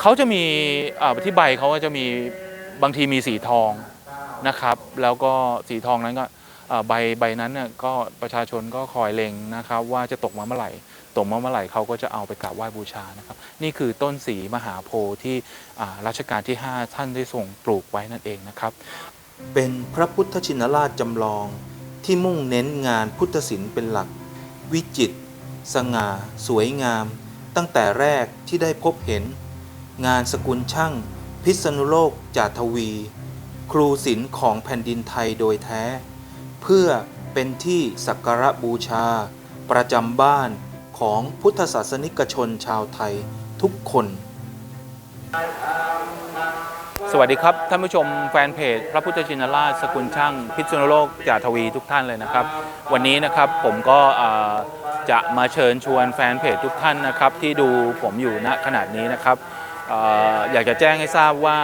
เขาจะมีที่ใบเขาก็จะมีบางทีมีสีทองนะครับ แล้วก็สีทองนั้นก็ใบใบนั้นเนี่ยก็ประชาชนก็คอยเล็งนะครับ ว่าจะตกมาเมื่อไหร่ตกมาเมื่อไหร่เขาก็จะเอาไปกราบไหว้บูชานะครับ นี่คือต้นสีมหาโพธิ์ที่รัชกาลที่ 5 ท่านได้ทรงปลูกไว้นั่นเองนะครับ เป็นพระพุทธชินราชจำลองที่มุ่งเน้นงานพุทธศิลป์เป็นหลัก วิจิตรสง่า สวยงาม ตั้งแต่แรกที่ได้พบเห็น งานสกุลช่าง พิษณุโลกจาทวี ครูศิลป์ของแผ่นดินไทยโดยแท้ เพื่อเป็นที่สักการะบูชา ประจำบ้านของพุทธศาสนิกชนชาวไทยทุกคน สวัสดีครับ ท่านผู้ชมแฟนเพจ พระพุทธชินราชสกุลช่าง พิษณุโลกจาทวีทุกท่านเลยนะครับ วันนี้นะครับผมก็จะมาเชิญชวนแฟนเพจทุกท่านนะครับ ที่ดูผมอยู่ณขนาดนี้นะครับ อยากจะแจ้งให้ทราบว่า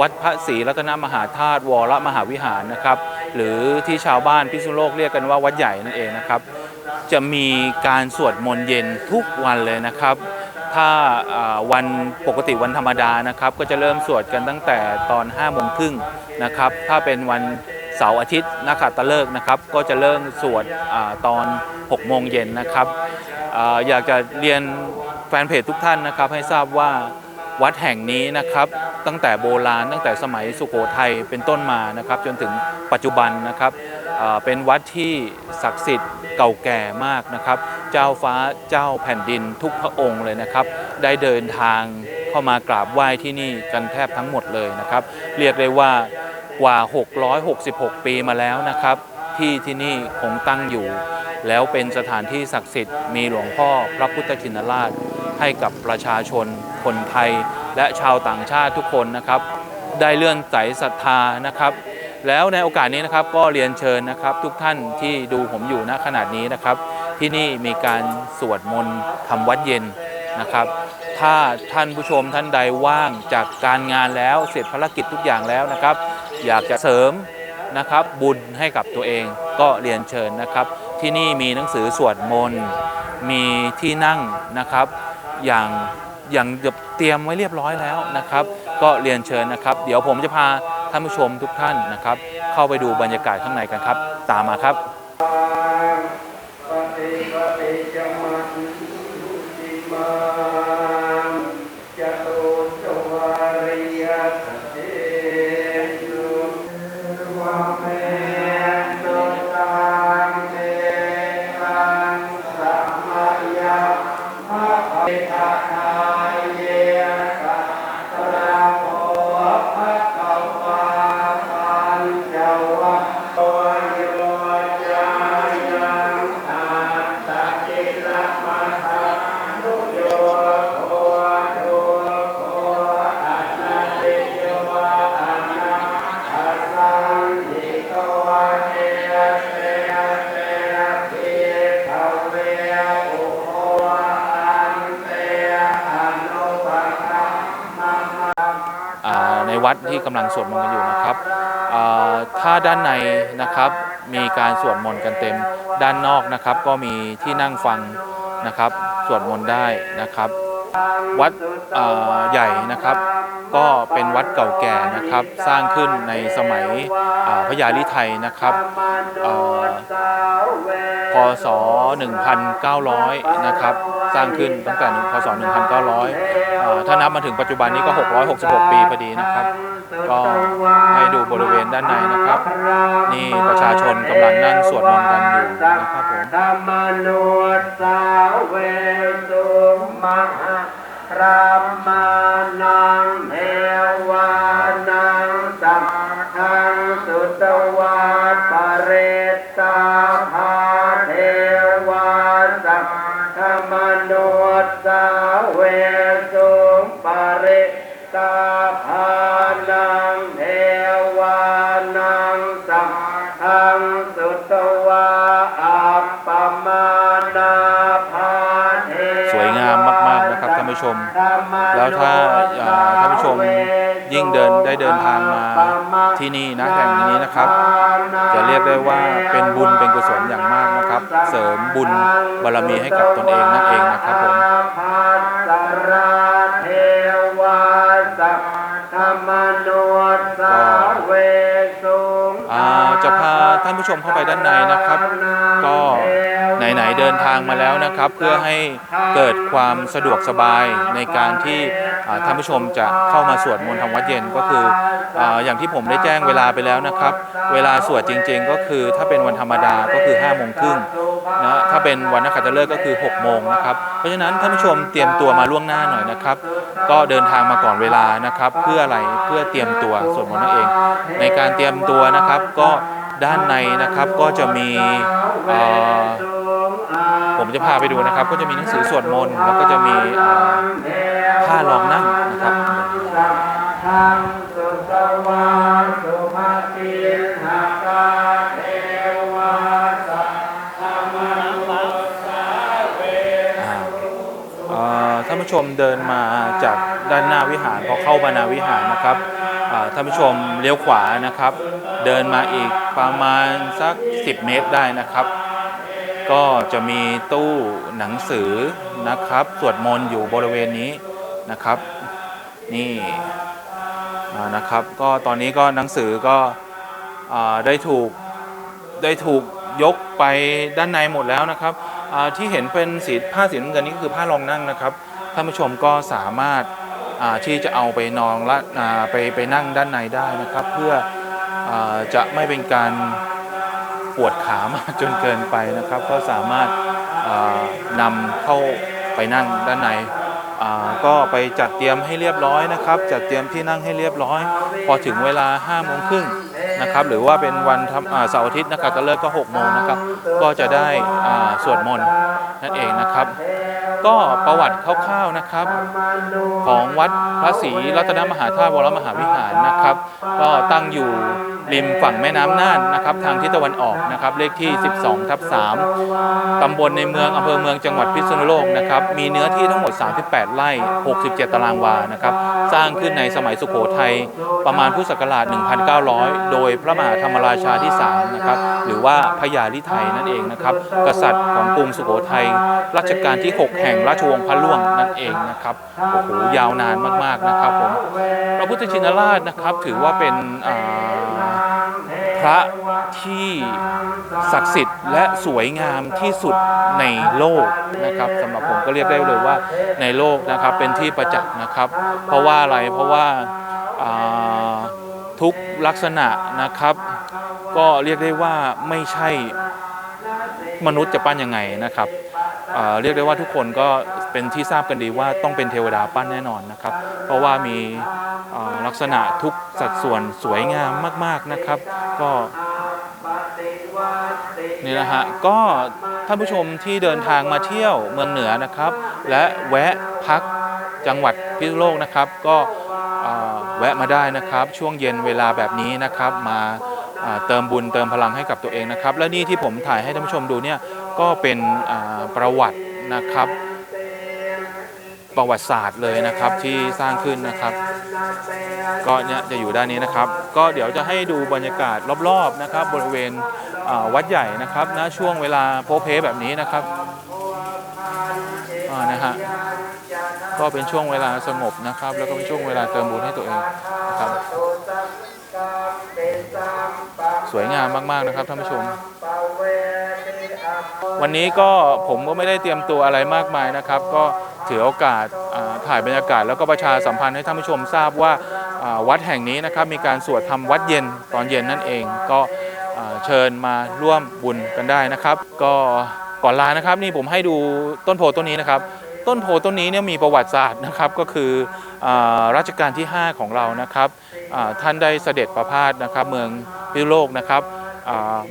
วัดพระศรีรัตนมหาธาตุวรมหาวิหารนะครับ หรือที่ชาวบ้านพิษณุโลกเรียกกันว่าวัดใหญ่นั่นเองนะครับ จะมีการสวดมนต์เย็นทุกวันเลยนะครับ ถ้าวันปกติวันธรรมดานะครับ ก็จะเริ่มสวดกันตั้งแต่ตอน5้าโมงครึ่งนะครับ ถ้าเป็นวันเสาร์อาทิตย์นักขัตฤกษ์นะครับ ก็จะเริ่มสวดอตอน6โมงเย็นนะครับออยากจะเรียนแฟนเพจทุกท่านนะครับ ให้ทราบว่า วัดแห่งนี้นะครับ ตั้งแต่โบราณตั้งแต่สมัยสุโขทัยเป็นต้นมานะครับ จนถึงปัจจุบันนะครับเป็นวัดที่ศักดิ์สิทธิ์เก่าแก่มากนะครับ เจ้าฟ้าเจ้าแผ่นดินทุกพระองค์เลยนะครับ ได้เดินทางเข้ามากราบไหว้ที่นี่กันแทบทั้งหมดเลยนะครับ เรียกได้ว่ากว่า 666 ปีมาแล้วนะครับ ที่ที่นี่คงตั้งอยู่ แล้วเป็นสถานที่ศักดิ์สิทธิ์มีหลวงพ่อพระพุทธชินราช ให้กับประชาชน คนไทย และชาวต่างชาติทุกคนนะครับ ได้เลื่อนใสศรัทธานะครับแล้วในโอกาสนี้นะครับก็เรียนเชิญนะครับ ทุกท่านที่ดูผมอยู่ณขนาดนี้นะครับ ที่นี่มีการสวดมนต์ทำวัดเย็นนะครับ ถ้าท่านผู้ชมท่านใดว่างจากการงานแล้วเสร็จภารกิจทุกอย่างแล้วนะครับ อยากจะเสริม นะครับบุญให้กับตัวเองก็เรียนเชิญนะครับ ที่นี่มีหนังสือสวดมนต์มีที่นั่งนะครับ อย่างอย่างเตรียมไว้เรียบร้อยแล้วนะครับ ก็เรียนเชิญนะครับ เดี๋ยวผมจะพาท่านผู้ชมทุกท่านนะครับ เข้าไปดูบรรยากาศข้างในกันครับ ตามมาครับ กำลังสวดมนต์กันอยู่นะครับถ้าด้านในนะครับมีการสวดมนต์กันเต็มด้านนอกนะครับ ก็มีที่นั่งฟังนะครับสวดมนต์ได้นะครับ วัดใหญ่นะครับ ก็เป็นวัดเก่าแก่นะครับ สร้างขึ้นในสมัยอ่าพระยาลิไทยนะครับ ศ 1900 นะครับ สร้างขึ้นตั้งแต่พศ 1900 ถ้านับมาถึงปัจจุบันนี้ก็ 666 ปีพอดีนะครับ ก็ให้ดูบริเวณด้านในนะครับ นี่ประชาชนกำลังนั่งสวดมนต์กันอยู่นะครับผมธรรมนุสาเวตุมหารามานังเทวานังสัมทังสุตวาปเรตา นุ แล้วถ้าท่านผู้ชมยิ่งเดินได้เดินทางมาที่นี่นะแห่งนี้นะครับ จะเรียกได้ว่าเป็นบุญเป็นกุศลอย่างมากนะครับ เสริมบุญบารมีให้กับตนเองนั่นเองนะครับผมพัสราเทวาอมนุษย์สาเวสุงอ่าจะพาท่านผู้ชมเข้าไปด้านในนะครับ เดินทางมาแล้วนะครับ เพื่อให้เกิดความสะดวกสบายในการที่ท่านผู้ชมจะเข้ามาสวดมนต์ทำวัดเย็นก็คือออย่างที่ผมได้แจ้งเวลาไปแล้วนะครับ เวลาสวดจริง ๆ ก็คือถ้าเป็นวันธรรมดาก็คือ5้าโมงครึ่งนะถ้าเป็นวันนักขัตฤกษ์ก็คือ6กโมงนะครับ เพราะฉะนั้นท่านผู้ชมเตรียมตัวมาล่วงหน้าหน่อยนะครับ ก็เดินทางมาก่อนเวลานะครับ เพื่ออะไรเพื่อเตรียมตัวสวดมนต์นั่นเอง ในการเตรียมตัวนะครับก็ด้านในนะครับก็จะมีเผมจะพาไปดูนะครับ ก็จะมีหนังสือสวดมนต์แล้วก็จะมีเอ่อผ้ารองนั่งนะครับทางสุตวาสุภาติหากาเทวาสัทธมนุษย์สาเวอ่าเอ่อท่านผู้ชมเดินมาจากด้านหน้าวิหารพอเข้ามานาวิหารนะครับอ่าท่านผู้ชมเลี้ยวขวานะครับ เดินมาอีกประมาณสัก 10 เมตรได้นะครับ ก็จะมีตู้หนังสือนะครับ สวดมนต์อยู่บริเวณนี้นะครับ นี่นะครับ ก็ตอนนี้ก็หนังสือก็ได้ถูกได้ถูกยกไปด้านในหมดแล้วนะครับที่เห็นเป็นสีผ้าสีน้ำเงินนี่ก็คือผ้ารองนั่งนะครับท่านผู้ชมก็สามารถที่จะเอาไปนอนละไปไปนั่งด้านในได้นะครับ เพื่ออจะไม่เป็นการ วดขามากจนเกินไปนะครับ ก็สามารถนำเข้าไปนั่งด้านในก็ไปจัดเตรียมให้เรียบร้อยนะครับ จัดเตรียมที่นั่งให้เรียบร้อย พอถึงเวลา5้าโมงครึ่ง นะครับหรือว่าเป็นวันทำเสาร์อาทิตย์นะครับก็เลิกก็6กโมงนะครับก็จะได้สวดมนต์นั่นเองนะครับ ก็ประวัติคร่าวๆนะครับ ของวัดพระศรีรัตนมหาธาตุวรมหาวิหารนะครับ ก็ตั้งอยู่ริมฝั่งแม่น้ำน่านนะครับ ทางทิศตะวันออกนะครับเลขที่ 12ทับ3ตำบลในเมืองอำเภอเมืองจังหวัดพิษณุโลกนะครับมีเนื้อที่ทั้งหมด 38 ไร่ 67 ตารางวานะครับ สร้างขึ้นในสมัยสุโขทัยประมาณพุทธศักราช 1,900 โดยพระมหาธรรมราชาที่3นะครับหรือว่าพญาลิไทยนั่นเองนะครับกษัตริย์ของกรุงสุโขทัยรัชกาลที่ 6 แห่งราชวงศ์พระล่วงนั่นเองนะครับโอ้โหยาวนานมากๆนะครับผมพระพุทธชินราชนะครับถือว่าเป็น พระที่ศักดิ์สิทธิ์และสวยงามที่สุดในโลกนะครับสำหรับผมก็เรียกได้เลยว่าในโลกนะครับเป็นที่ประจักษ์นะครับ เพราะว่าอะไรเพราะว่าทุกลักษณะนะครับ ก็เรียกได้ว่าไม่ใช่มนุษย์จะปั้นยังไงนะครับเรียกได้ว่าทุกคนก็เป็นที่ทราบกันดีว่าต้องเป็นเทวดาปั้นแน่นอนนะครับ เพราะว่ามี ลักษณะทุกสัดส่วนสวยงามมาก ๆนะครับ ก็นี่นะฮะก็ท่านผู้ชมที่เดินทางมาเที่ยวเมืองเหนือนะครับ และแวะพักจังหวัดพิษณุโลกนะครับ ก็แวะมาได้นะครับ ช่วงเย็นเวลาแบบนี้นะครับ มาเติมบุญเติมพลังให้กับตัวเองนะครับ และนี่ที่ผมถ่ายให้ท่านผู้ชมดูเนี่ยก็เป็นประวัตินะครับ ประวัติศาสตร์เลยนะครับที่สร้างขึ้นนะครับ ก็เนี่ยจะอยู่ด้านนี้นะครับ ก็เดี๋ยวจะให้ดูบรรยากาศรอบๆนะครับ บริเวณวัดใหญ่นะครับณช่วงเวลาโพเพแบบนี้นะครับนะฮะก็เป็นช่วงเวลาสงบนะครับ แล้วก็เป็นช่วงเวลาเติมบุญให้ตัวเองนะครับสวยงามมากๆนะครับท่านผู้ชม วันนี้ก็ผมก็ไม่ได้เตรียมตัวอะไรมากมายนะครับ ก็ถือโอกาส ถ่ายบรรยากาศ แล้วก็ประชาสัมพันธ์ให้ท่านผู้ชมทราบว่าวัดแห่งนี้นะครับมีการสวดทำวัดเย็นตอนเย็นนั่นเอง ก็เชิญมาร่วมบุญกันได้นะครับ ก็ก่อนลานะครับนี่ผมให้ดูต้นโพต้นนี้นะครับ ต้นโพต้นนี้เนี่ยมีประวัติศาสตร์นะครับก็คือรัชกาลที่ 5 ของเรานะครับท่านได้เสด็จประพาสนะครับ เมืองพิโลกนะครับ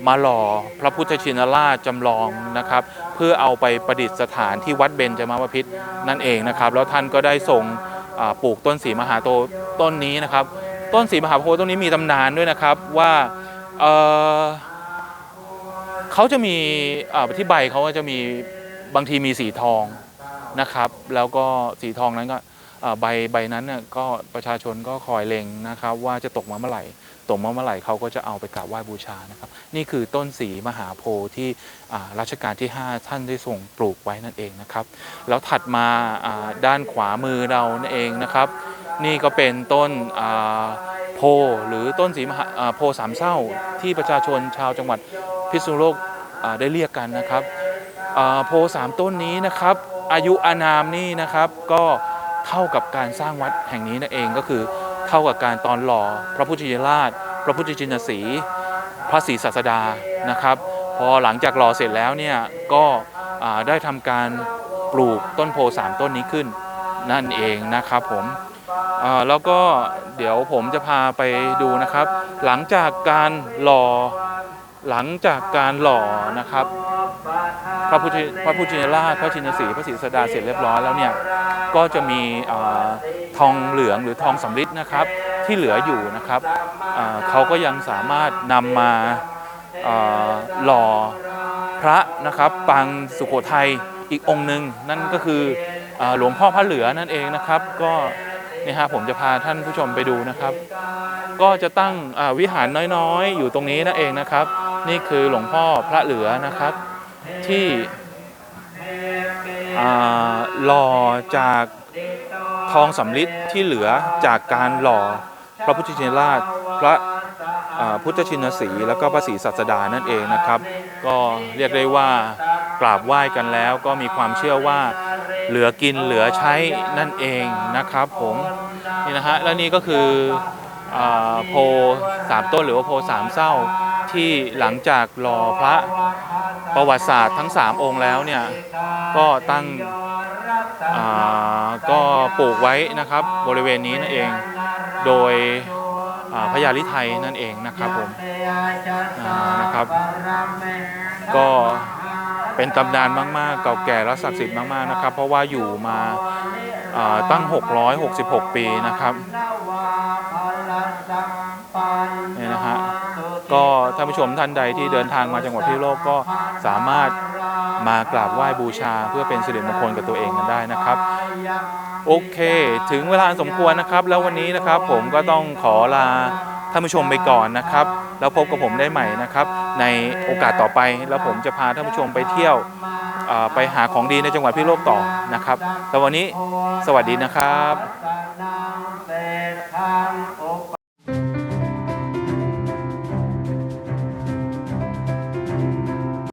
มาหล่อพระพุทธชินราชจำลองนะครับ เพื่อเอาไปประดิษฐานที่วัดเบญจมาบพิตรนั่นเองนะครับ แล้วท่านก็ได้ทรงปลูกต้นสีมหาโตต้นนี้นะครับ ต้นสีมหาโพธิ์ต้นนี้มีตำนานด้วยนะครับว่าเเขาจะมีที่ใบเขาก็จะมีบางทีมีสีทองนะครับ แล้วก็สีทองนั้นก็ใบใบนั้นก็ประชาชนก็คอยเล็งนะครับ ว่าจะตกมาเมื่อไหร่ ตกมาเมื่อไหร่เขาก็จะเอาไปกราบไหว้บูชานะครับ นี่คือต้นสีมหาโพธิ์ที่รัชกาลที่ 5 ท่านได้ทรงปลูกไว้นั่นเองนะครับ แล้วถัดมาด้านขวามือเรานั่นเองนะครับ นี่ก็เป็นต้นโพหรือต้นสีมหาโพสามเศร้าที่ประชาชนชาวจังหวัดพิษณุโลกได้เรียกกันนะครับโพสามต้นนี้นะครับ อายุอานามนี่นะครับก็เท่ากับการสร้างวัดแห่งนี้นั่นเองก็คือ เท่ากับการตอนหล่อพระพุทธชินราช พระพุทธชินสี พระศรีศาสดานะครับ พอหลังจากหล่อเสร็จแล้วเนี่ยก็ได้ทำการปลูกต้นโพสามต้นนี้ขึ้นนั่นเองนะครับผมแล้วก็เดี๋ยวผมจะพาไปดูนะครับ หลังจากการหล่อหลังจากการหล่อนะครับ พระพุทธพระพุทธชินราชพระชินสีพระศรีสดาเสร็จเรียบร้อยแล้วเนี่ยก็จะมี ทองเหลืองหรือทองสำริดนะครับที่เหลืออยู่นะครับเขาก็ยังสามารถนำมาหล่อพระนะครับปางสุโขทัยอีกองค์หนึ่งนั่นก็คืออหลวงพ่อพระเหลือนั่นเองนะครับ ก็นี่ฮะผมจะพาท่านผู้ชมไปดูนะครับ ก็จะตั้งวิหารน้อยๆ อยู่ตรงนี้นั่นเองนะครับ นี่คือหลวงพ่อพระเหลือนะครับ ที่หล่อจาก ทองสำริดที่เหลือจากการหล่อพระพุทธชินราชพระพุทธชินสีแล้วก็พระศรีสัสดานั่นเองนะครับ ก็เรียกได้ว่ากราบไหว้กันแล้วก็มีความเชื่อว่าเหลือกินเหลือใช้นั่นเองนะครับผมนี่นะฮะแล้วนี่ก็คืออโพสามต้นหรือว่าโพสามเศร้าที่หลังจากรอพระประวัติศาสตร์ทั้ง 3 องค์แล้วเนี่ยก็ตั้งอ่า ก็ปลูกไว้นะครับบริเวณนี้นั่นเอง โดยพระยาลิไทยนั่นเองนะครับผมนะครับ ก็เป็นตำนานมาก ๆ เก่าแก่และศักดิ์สิทธิ์มาก ๆ นะครับ เพราะว่าอยู่มาตั้ง 666 ปีนะครับเนี่ยนะฮะก็ท่านผู้ชมท่านใดที่เดินทางมาจังหวัดพิษณุโลกก็สามารถ มากราบไหว้บูชาเพื่อเป็นสิริมงคลกับตัวเองกันได้นะครับ โอเค ถึงเวลาสมควรนะครับ แล้ววันนี้นะครับผมก็ต้องขอลาท่านผู้ชมไปก่อนนะครับ แล้วพบกับผมได้ใหม่นะครับ ในโอกาสต่อไปแล้วผมจะพาท่านผู้ชมไปเที่ยวไปหาของดีในจังหวัดพิโลกต่อนะครับแล้ววันนี้สวัสดีนะครับ